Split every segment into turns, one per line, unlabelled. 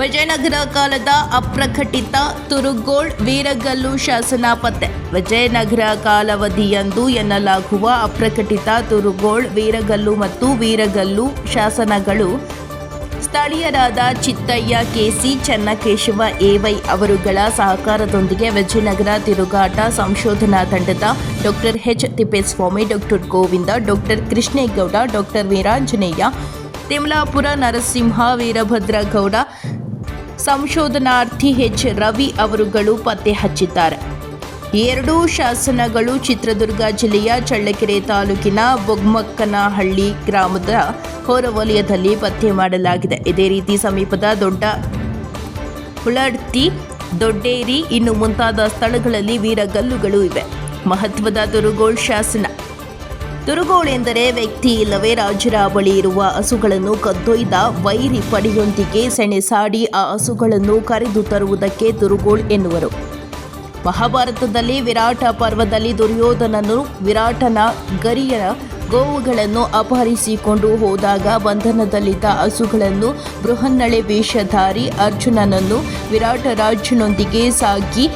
ವಿಜಯನಗರ ಕಾಲದ ಅಪ್ರಕಟಿತ ತುರುಗೋಳ್ ವೀರಗಲ್ಲು ಶಾಸನ ಪತ್ತೆ ವಿಜಯನಗರ ಕಾಲಾವಧಿಯಂದು ಎನ್ನಲಾಗುವ ಅಪ್ರಕಟಿತ ತುರುಗೋಳ್, ವೀರಗಲ್ಲು ಮತ್ತು ವೀರಗಲ್ಲು ಶಾಸನಗಳು ಸ್ಥಳೀಯರಾದ Chittayya, K C Channakeshava, A Y ಅವರುಗಳ ಸಹಕಾರದೊಂದಿಗೆ ವಿಜಯನಗರ ತಿರುಗಾಟ ಸಂಶೋಧನಾ ತಂಡದ doctor H. Thippeswamy, doctor Govinda, doctor Krishnegowda, doctor Veeranjaneya, Thimlapura Narasimha Veerabhadragowda ಸಂಶೋಧನಾರ್ಥಿ H. Ravi ಅವರುಗಳು ಪತ್ತೆ ಹಚ್ಚಿದ್ದಾರೆ. ಎರಡೂ ಶಾಸನಗಳು ಚಿತ್ರದುರ್ಗ ಜಿಲ್ಲೆಯ ಚಳ್ಳಕೆರೆ ತಾಲೂಕಿನ ಬೊಗ್ಮಕ್ಕನಹಳ್ಳಿ ಗ್ರಾಮದ ಹೊರವಲಯದಲ್ಲಿ ಪತ್ತೆ ಮಾಡಲಾಗಿದೆ. ಇದೇ ರೀತಿ ಸಮೀಪದ ದೊಡ್ಡ ಹುಳಡ್ತಿ, ದೊಡ್ಡೇರಿ, ಇನ್ನು ಮುಂತಾದ ಸ್ಥಳಗಳಲ್ಲಿ ವೀರಗಲ್ಲುಗಳು ಇವೆ. ಮಹತ್ವದ ತುರುಗೋಳ್ ಶಾಸನ ತುರುಗೋಳ್ ಎಂದರೆ ವ್ಯಕ್ತಿ ಇಲ್ಲವೇ ರಾಜರ ಬಳಿ ಇರುವ ಹಸುಗಳನ್ನು ಕದ್ದೊಯ್ದ ವೈರಿ ಪಡೆಯೊಂದಿಗೆ ಸೆಣೆಸಾಡಿ ಆ ಹಸುಗಳನ್ನು ಕರೆದು ತರುವುದಕ್ಕೆ ದುರುಗೋಳ್ ಎನ್ನುವರು. ಮಹಾಭಾರತದಲ್ಲಿ ವಿರಾಟ ಪರ್ವದಲ್ಲಿ ದುರ್ಯೋಧನನು ವಿರಾಟನ ಗರಿಯರ ಗೋವುಗಳನ್ನು ಅಪಹರಿಸಿಕೊಂಡು ಹೋದಾಗ ಬಂಧನದಲ್ಲಿದ್ದ ಹಸುಗಳನ್ನು ಬೃಹನ್ನಳೆ ವೇಷಧಾರಿ ಅರ್ಜುನನನ್ನು ವಿರಾಟ ರಾಜನೊಂದಿಗೆ ಸಾಗಿ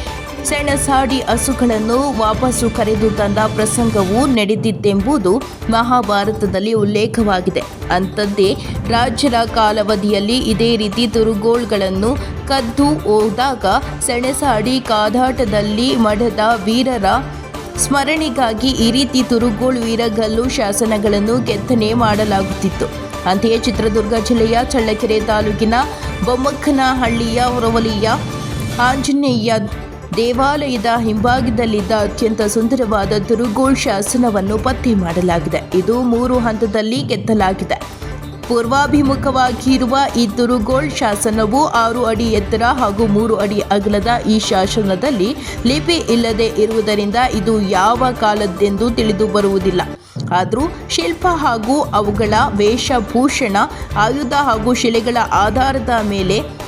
ಸೆಣಸಾಡಿ ಹಸುಗಳನ್ನು ವಾಪಸ್ಸು ಕರೆದು ತಂದ ಪ್ರಸಂಗವು ನಡೆದಿತ್ತೆಂಬುದು ಮಹಾಭಾರತದಲ್ಲಿ ಉಲ್ಲೇಖವಾಗಿದೆ. ಅಂತದ್ದೇ ರಾಜ್ಯರ ಕಾಲಾವಧಿಯಲ್ಲಿ ಇದೇ ರೀತಿ ತುರುಗೋಳ್ಗಳನ್ನು ಕದ್ದು ಹೋದಾಗ ಸೆಣಸಾಡಿ ಕಾದಾಟದಲ್ಲಿ ಮಡದ ವೀರರ ಸ್ಮರಣೆಗಾಗಿ ಈ ರೀತಿ ತುರುಗೋಳ್ ವೀರಗಲ್ಲು ಶಾಸನಗಳನ್ನು ಕೆತ್ತನೆ ಮಾಡಲಾಗುತ್ತಿತ್ತು. ಅಂತೆಯೇ ಚಿತ್ರದುರ್ಗ ಜಿಲ್ಲೆಯ ಚಳ್ಳಕೆರೆ ತಾಲೂಕಿನ ಬೊಮ್ಮಕ್ಕನಹಳ್ಳಿಯ ಹೊರವಲಿಯ ಆಂಜನೇಯ ದೇವಾಲಯದ ಹಿಂಭಾಗದಲ್ಲಿದ್ದ ಅತ್ಯಂತ ಸುಂದರವಾದ ತುರುಗೋಳ್ ಶಾಸನವನ್ನು ಪತ್ತೆ ಮಾಡಲಾಗಿದೆ. ಇದು ಮೂರು ಹಂತದಲ್ಲಿ ಕೆತ್ತಲಾಗಿದೆ. ಪೂರ್ವಾಭಿಮುಖವಾಗಿರುವ ಈ ತುರುಗೋಳ್ ಶಾಸನವು ಆರು ಅಡಿ ಎತ್ತರ ಹಾಗೂ ಮೂರು ಅಡಿ ಅಗಲದ ಈ ಶಾಸನದಲ್ಲಿ ಲಿಪಿ ಇಲ್ಲದೆ ಇರುವುದರಿಂದ ಇದು ಯಾವ ಕಾಲದ್ದೆಂದು ತಿಳಿದು ಬರುವುದಿಲ್ಲ. ಆದರೂ ಶಿಲ್ಪ ಹಾಗೂ ಅವುಗಳ ವೇಷಭೂಷಣ, ಆಯುಧ ಹಾಗೂ ಶಿಲೆಗಳ ಆಧಾರದ ಮೇಲೆ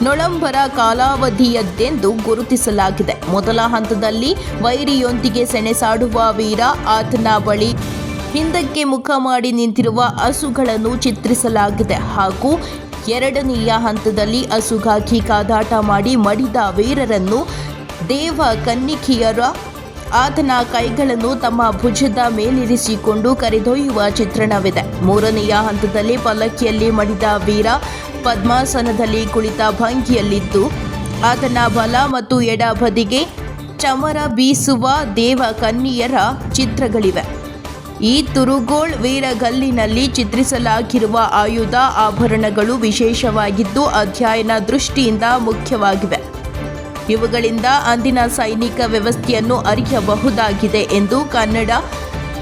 ನೊಳಂಬರ ಕಾಲಾವಧಿಯದ್ದೆಂದು ಗುರುತಿಸಲಾಗಿದೆ. ಮೊದಲ ಹಂತದಲ್ಲಿ ವೈರಿಯೊಂದಿಗೆ ಸೆಣೆಸಾಡುವ ವೀರ ಆತನ ಬಳಿ ಹಿಂದಕ್ಕೆ ಮುಖ ಮಾಡಿ ನಿಂತಿರುವ ಹಸುಗಳನ್ನು ಚಿತ್ರಿಸಲಾಗಿದೆ ಹಾಗೂ ಎರಡನೆಯ ಹಂತದಲ್ಲಿ ಹಸುಗಾಗಿ ಕಾದಾಟ ಮಾಡಿ ಮಡಿದ ವೀರರನ್ನು ದೇವ ಕನ್ನಿಕೆಯರ ಆತನ ಕೈಗಳನ್ನು ತಮ್ಮ ಭುಜದ ಮೇಲಿರಿಸಿಕೊಂಡು ಕರೆದೊಯ್ಯುವ ಚಿತ್ರಣವಿದೆ. ಮೂರನೆಯ ಹಂತದಲ್ಲಿ ಪಲ್ಲಕ್ಕಿಯಲ್ಲಿ ಮಡಿದ ವೀರ ಪದ್ಮಾಸನದಲ್ಲಿ ಕುಳಿತ ಭಂಗಿಯಲ್ಲಿದ್ದು ಆತನ ಬಲ ಮತ್ತು ಎಡ ಬದಿಗೆ ಚಮರ ಬೀಸುವ ದೇವ ಕನ್ನಿಯರ ಚಿತ್ರಗಳಿವೆ. ಈ ತುರುಗೋಳ್ ವೀರಗಲ್ಲಿನಲ್ಲಿ ಚಿತ್ರಿಸಲಾಗಿರುವ ಆಯುಧ ಆಭರಣಗಳು ವಿಶೇಷವಾಗಿದ್ದು, ಅಧ್ಯಯನ ದೃಷ್ಟಿಯಿಂದ ಮುಖ್ಯವಾಗಿವೆ. ಇವುಗಳಿಂದ ಅಂದಿನ ಸೈನಿಕ ವ್ಯವಸ್ಥೆಯನ್ನು ಅರಿಯಬಹುದಾಗಿದೆ ಎಂದು ಕನ್ನಡ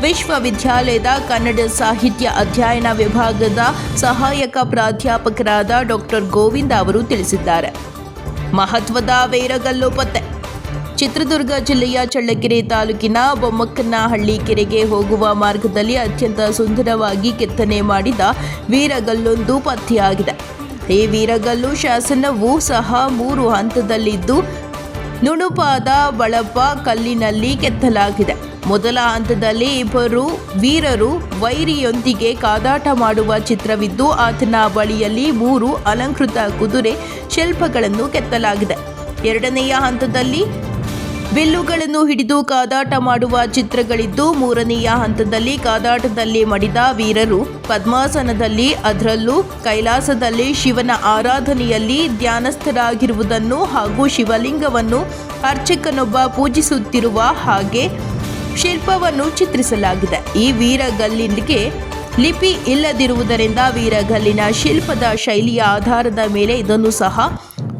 ವಿಶ್ವವಿದ್ಯಾಲಯದ ಕನ್ನಡ ಸಾಹಿತ್ಯ ಅಧ್ಯಯನ ವಿಭಾಗದ ಸಹಾಯಕ ಪ್ರಾಧ್ಯಾಪಕರಾದ ಡಾಕ್ಟರ್ ಗೋವಿಂದ ಅವರು ತಿಳಿಸಿದ್ದಾರೆ. ಮಹತ್ವದ ವೈರಗಲ್ಲು ಪತ್ತೆ. ಚಿತ್ರದುರ್ಗ ಜಿಲ್ಲೆಯ ಚಳ್ಳಕೆರೆ ತಾಲೂಕಿನ ಬೊಮ್ಮಕ್ಕನಹಳ್ಳಿ ಕೆರೆಗೆ ಹೋಗುವ ಮಾರ್ಗದಲ್ಲಿ ಅತ್ಯಂತ ಸುಂದರವಾಗಿ ಕೆತ್ತನೆ ಮಾಡಿದ ವೀರಗಲ್ಲೊಂದು ಪತ್ತೆಯಾಗಿದೆ. ಈ ವೀರಗಲ್ಲು ಶಾಸನವು ಸಹ ಮೂರು ಹಂತದಲ್ಲಿದ್ದು, ನುಣುಪಾದ ಬಳಪ ಕಲ್ಲಿನಲ್ಲಿ ಕೆತ್ತಲಾಗಿದೆ. ಮೊದಲ ಹಂತದಲ್ಲಿ ಇಬ್ಬರು ವೀರರು ವೈರಿಯೊಂದಿಗೆ ಕಾದಾಟ ಮಾಡುವ ಚಿತ್ರವಿದ್ದು, ಆತನ ಬಳಿಯಲ್ಲಿ ಮೂರು ಅಲಂಕೃತ ಕುದುರೆ ಶಿಲ್ಪಗಳನ್ನು ಕೆತ್ತಲಾಗಿದೆ. ಎರಡನೆಯ ಹಂತದಲ್ಲಿ ಬಿಲ್ಲುಗಳನ್ನು ಹಿಡಿದು ಕಾದಾಟ ಮಾಡುವ ಚಿತ್ರಗಳಿದ್ದು, ಮೂರನೆಯ ಹಂತದಲ್ಲಿ ಕಾದಾಟದಲ್ಲಿ ಮಡಿದ ವೀರರು ಪದ್ಮಾಸನದಲ್ಲಿ, ಅದರಲ್ಲೂ ಕೈಲಾಸದಲ್ಲಿ ಶಿವನ ಆರಾಧನೆಯಲ್ಲಿ ಧ್ಯಾನಸ್ಥರಾಗಿರುವುದನ್ನು ಹಾಗೂ ಶಿವಲಿಂಗವನ್ನು ಅರ್ಚಕನೊಬ್ಬ ಪೂಜಿಸುತ್ತಿರುವ ಹಾಗೆ ಶಿಲ್ಪವನ್ನು ಚಿತ್ರಿಸಲಾಗಿದೆ. ಈ ವೀರಗಲ್ಲಿಗೆ ಲಿಪಿ ಇಲ್ಲದಿರುವುದರಿಂದ ವೀರಗಲ್ಲಿನ ಶಿಲ್ಪದ ಶೈಲಿಯ ಆಧಾರದ ಮೇಲೆ ಇದನ್ನು ಸಹ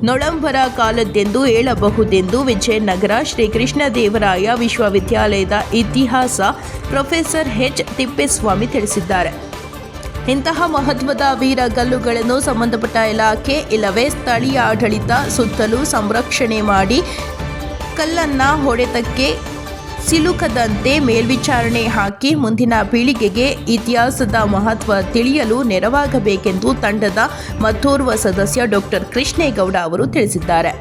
ನೊಳಂಬರ ಕಾಲದ್ದೆಂದು ಹೇಳಬಹುದೆಂದು ವಿಜಯನಗರ ಶ್ರೀಕೃಷ್ಣದೇವರಾಯ ವಿಶ್ವವಿದ್ಯಾಲಯದ ಇತಿಹಾಸ ಪ್ರೊಫೆಸರ್ ಎಚ್. ತಿಪ್ಪೇಸ್ವಾಮಿ ತಿಳಿಸಿದ್ದಾರೆ. ಇಂತಹ ಮಹತ್ವದ ವೀರಗಲ್ಲುಗಳನ್ನು ಸಂಬಂಧಪಟ್ಟ ಇಲಾಖೆ ಇಲ್ಲವೇ ಸ್ಥಳೀಯ ಆಡಳಿತ ಸುತ್ತಲೂ ಸಂರಕ್ಷಣೆ ಮಾಡಿ ಕಲ್ಲನ್ನು ಹೊಡೆತಕ್ಕೆ ಸಿಲುಕದಂತೆ ಮೇಲ್ವಿಚಾರಣೆ ಹಾಕಿ ಮುಂದಿನ ಪೀಳಿಗೆಗೆ ಇತಿಹಾಸದ ಮಹತ್ವ ತಿಳಿಯಲು ನೆರವಾಗಬೇಕೆಂದು ತಂಡದ ಮತ್ತೋರ್ವ ಸದಸ್ಯ ಡಾಕ್ಟರ್ ಕೃಷ್ಣೇಗೌಡ ಅವರು ತಿಳಿಸಿದ್ದಾರೆ.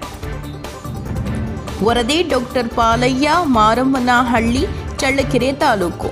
ವರದಿ ಡಾಕ್ಟರ್ ಪಾಲಯ್ಯ ಮಾರಮ್ಮನಹಳ್ಳಿ, ಚಳ್ಳಕೆರೆ ತಾಲೂಕು.